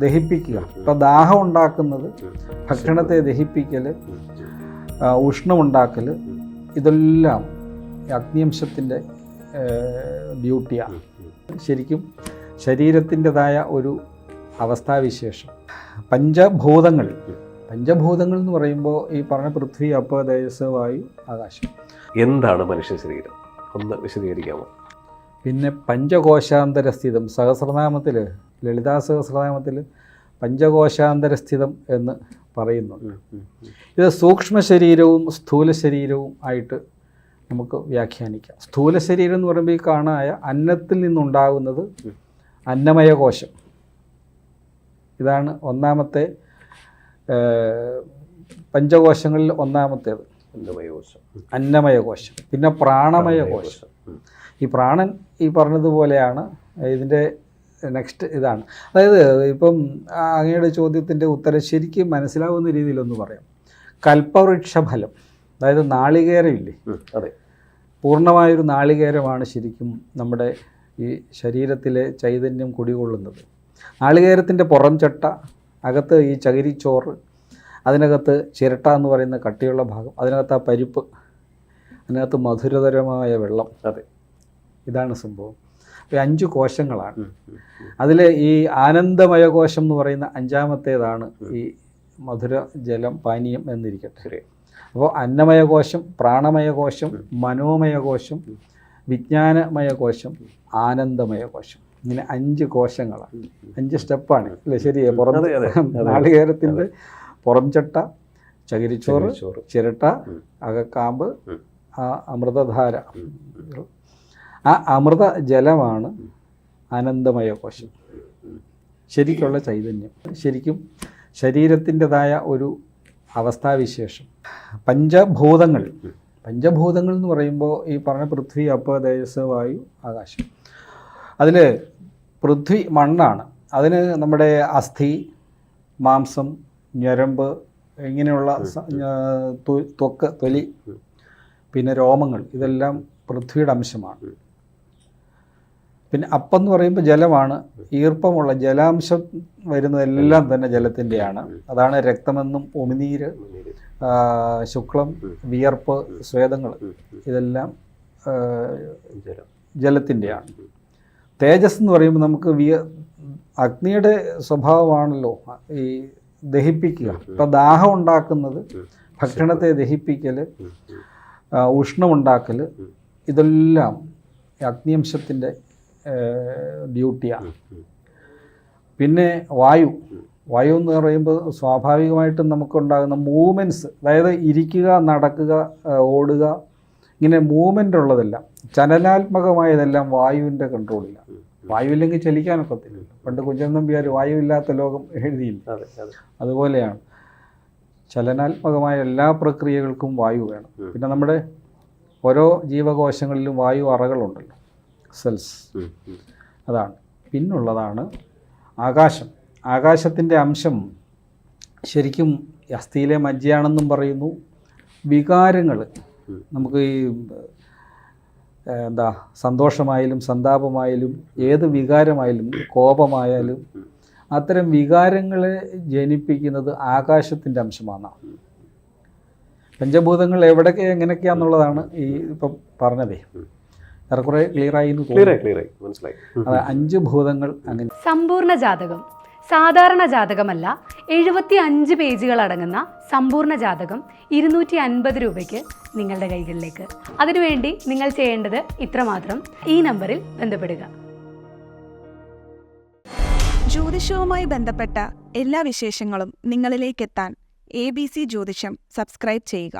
ദഹിപ്പിക്കുക. ഇപ്പം ദാഹം ഉണ്ടാക്കുന്നത് ഭക്ഷണത്തെ ദഹിപ്പിക്കൽ ഉഷ്ണമുണ്ടാക്കൽ ഇതെല്ലാം അഗ്നിയംശത്തിന്റെ ഡ്യൂട്ടിയാണ് ശരിക്കും ശരീരത്തിന്റെതായ ഒരു അവസ്ഥാവിശേഷം. പഞ്ചഭൂതങ്ങൾ. പഞ്ചഭൂതങ്ങൾ എന്ന് പറയുമ്പോൾ ഈ പറഞ്ഞ പൃഥ്വി അപ്പ തേജസ് വായു ആകാശം. എന്താണ് മനുഷ്യ ശരീരം? ഒന്ന് വിശദീകരിക്കാമോ? പിന്നെ പഞ്ചകോശാന്തര സ്ഥിതം സഹസ്രനാമത്തിൽ ലളിതാ സഹസ്രനാമത്തിൽ പഞ്ചകോശാന്തരസ്ഥിതം എന്ന് പറയുന്നു. ഇത് സൂക്ഷ്മ ശരീരവും സ്ഥൂല ശരീരവും ആയിട്ട് നമുക്ക് വ്യാഖ്യാനിക്കാം. സ്ഥൂല ശരീരം എന്ന് പറയുമ്പോൾ ഈ കാണായ അന്നത്തിൽ നിന്നുണ്ടാകുന്നത് അന്നമയ കോശം. ഇതാണ് ഒന്നാമത്തെ പഞ്ചകോശങ്ങളിൽ ഒന്നാമത്തേത്. അന്നമയ കോശം. പിന്നെ പ്രാണമയ കോശം. ഈ പ്രാണൻ ഈ പറഞ്ഞതുപോലെയാണ് ഇതിന്റെ നെക്സ്റ്റ് ഇതാണ്. അതായത് ഇപ്പം അങ്ങയുടെ ചോദ്യത്തിന്റെ ഉത്തരം ശരിക്കും മനസ്സിലാവുന്ന രീതിയിലൊന്ന് പറയാം. കൽപ്പവൃക്ഷ ഫലം അതായത് നാളികേരമില്ലേ? അതെ. പൂർണമായൊരു നാളികേരമാണ് ശരിക്കും നമ്മുടെ ഈ ശരീരത്തിലെ ചൈതന്യം കുടികൊള്ളുന്നത്. നാളികേരത്തിന്റെ പുറം ചട്ട അകത്ത് ഈ ചകിരിച്ചോറ് അതിനകത്ത് ചിരട്ട എന്ന് പറയുന്ന കട്ടിയുള്ള ഭാഗം അതിനകത്ത് ആ പരിപ്പ് അതിനകത്ത് മധുരതരമായ വെള്ളം. അതെ. ഇതാണ് സംഭവം. ഈ അഞ്ച് കോശങ്ങളാണ്. അതിൽ ഈ ആനന്ദമയ കോശം എന്ന് പറയുന്ന അഞ്ചാമത്തേതാണ് ഈ മധുര ജലം പാനീയം എന്നിരിക്കട്ടെ. അപ്പോൾ അന്നമയ കോശം പ്രാണമയ കോശം മനോമയ കോശം വിജ്ഞാനമയ കോശം ആനന്ദമയ കോശം. ഇങ്ങനെ അഞ്ച് കോശങ്ങളാണ്. അഞ്ച് സ്റ്റെപ്പാണ്. അല്ലേ? ശരിയെ? പുറം നാളികേരത്തിന്റെ പുറം ചട്ട ചകിരിച്ചോറ് ചിരട്ട. അകക്കാമ്പ് ആ അമൃതധാര. ആ അമൃത ജലമാണ് ആനന്ദമയ കോശം ശരിക്കുള്ള ചൈതന്യം. ശരിക്കും ശരീരത്തിന്റെതായ ഒരു അവസ്ഥാവിശേഷം. പഞ്ചഭൂതങ്ങൾ. പഞ്ചഭൂതങ്ങൾ എന്ന് പറയുമ്പോൾ ഈ പറഞ്ഞ പൃഥ്വി അപ്പ തേജസ് വായു ആകാശം. അതിൽ പൃഥ്വി മണ്ണാണ്. അതിന് നമ്മുടെ അസ്ഥി മാംസം ഞരമ്പ് ഇങ്ങനെയുള്ള ത്വക്ക് തൊലി പിന്നെ രോമങ്ങൾ ഇതെല്ലാം പൃഥ്വിയുടെ അംശമാണ്. പിന്നെ അപ്പം എന്ന് പറയുമ്പോൾ ജലമാണ്. ഈർപ്പമുള്ള ജലാംശം വരുന്നതെല്ലാം തന്നെ ജലത്തിന്റെയാണ്. അതാണ് രക്തമെന്നും ഉമിനീര് ശുക്ലം വിയർപ്പ് സ്വേദങ്ങൾ ഇതെല്ലാം ജലത്തിന്റെയാണ്. തേജസ് എന്ന് പറയുമ്പോൾ നമുക്ക് വിയ അഗ്നിയുടെ സ്വഭാവമാണല്ലോ ഈ ദഹിപ്പിക്കുക. ഇപ്പം ദാഹം ഉണ്ടാക്കുന്നത് ഭക്ഷണത്തെ ദഹിപ്പിക്കൽ. ഉഷ്ണമുണ്ടാക്കൽ ഇതെല്ലാം അഗ്നിയംശത്തിന്റെ ഡ്യൂട്ടിയാണ്. പിന്നെ വായു. വായു എന്ന് പറയുമ്പോൾ സ്വാഭാവികമായിട്ടും നമുക്കുണ്ടാകുന്ന മൂവ്മെന്റ്സ് അതായത് ഇരിക്കുക നടക്കുക ഓടുക ഇങ്ങനെ മൂവ്മെന്റ് ഉള്ളതെല്ലാം. ചലനാത്മകമായതെല്ലാം വായുവിന്റെ കൺട്രോളിലാണ് വായു ഇല്ലെങ്കിൽ ചലിക്കാനൊക്കത്തില്ല പണ്ട് കുഞ്ചൻ നമ്പ്യാർ വായു ഇല്ലാത്ത ലോകം എഴുതിയില്ല? അതെ അതെ. അതുപോലെയാണ്. ചലനാത്മകമായ എല്ലാ പ്രക്രിയകൾക്കും വായു വേണം. പിന്നെ നമ്മുടെ ഓരോ ജീവകോശങ്ങളിലും വായു അറകളുണ്ടല്ലോ. സെൽസ്. അതാണ്. പിന്നുള്ളതാണ് ആകാശം. ആകാശത്തിന്റെ അംശം ശരിക്കും അസ്ഥിയിലെ മജ്ജയാണെന്നും പറയുന്നു. വികാരങ്ങൾ നമുക്ക് ഈ എന്താ സന്തോഷമായാലും സന്താപമായാലും ഏത് വികാരമായാലും കോപമായാലും അത്തരം വികാരങ്ങളെ ജനിപ്പിക്കുന്നത് ആകാശത്തിന്റെ അംശമാണ്. പഞ്ചഭൂതങ്ങൾ എവിടെയൊക്കെ എങ്ങനെയൊക്കെയാന്നുള്ളതാണ് ഈ ഇപ്പം പറഞ്ഞതേ. ഏറെക്കുറെ ക്ലിയർ ആയി ക്ലിയർ ആയി മനസ്സിലായി. അത് അഞ്ച് ഭൂതങ്ങൾ അങ്ങനെ സമ്പൂർണ ജാതകം. സാധാരണ ജാതകമല്ല എഴുപത്തി അഞ്ച് പേജുകൾ അടങ്ങുന്ന സമ്പൂർണ ജാതകം ഇരുന്നൂറ്റി അൻപത് രൂപയ്ക്ക് നിങ്ങളുടെ കൈകളിലേക്ക്. അതിനുവേണ്ടി നിങ്ങൾ ചെയ്യേണ്ടത് ഇത്രമാത്രം. ഈ നമ്പറിൽ ബന്ധപ്പെടുക. ജ്യോതിഷവുമായി ബന്ധപ്പെട്ട എല്ലാ വിശേഷങ്ങളും നിങ്ങളിലേക്കെത്താൻ എ ബി സി ജ്യോതിഷം സബ്സ്ക്രൈബ് ചെയ്യുക.